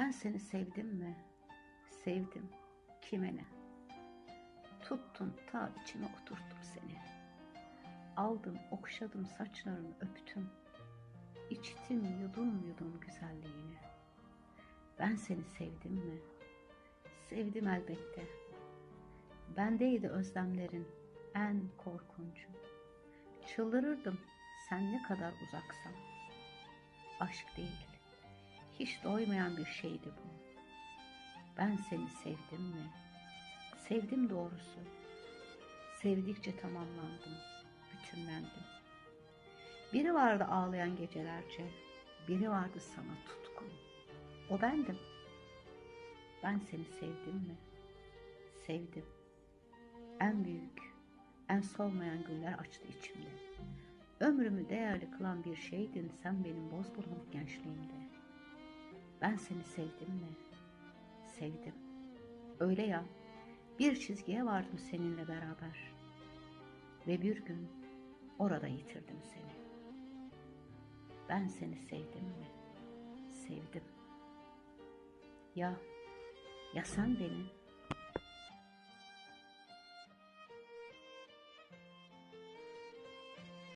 Ben seni sevdim mi? Sevdim. Kime ne? Tuttun ta içime oturttum seni. Aldım, okşadım saçlarını öptüm. İçtim, yudum yudum güzelliğini. Ben seni sevdim mi? Sevdim elbette. Bendeydi özlemlerin en korkuncu. Çıldırırdım sen ne kadar uzaksan. Aşk değil, hiç doymayan bir şeydi bu. Ben seni sevdim mi? Sevdim doğrusu. Sevdikçe tamamlandım, bütünlendim. Biri vardı ağlayan gecelerce, biri vardı sana tutkun. O bendim. Ben seni sevdim mi? Sevdim. En büyük, en solmayan güller açtı içimde. Ömrümü değerli kılan bir şeydin sen benim gençliğimde. Ben seni sevdim mi? Sevdim. Öyle ya, bir çizgiye vardım seninle beraber. Ve bir gün orada yitirdim seni. Ben seni sevdim mi? Sevdim. Ya, ya sen beni?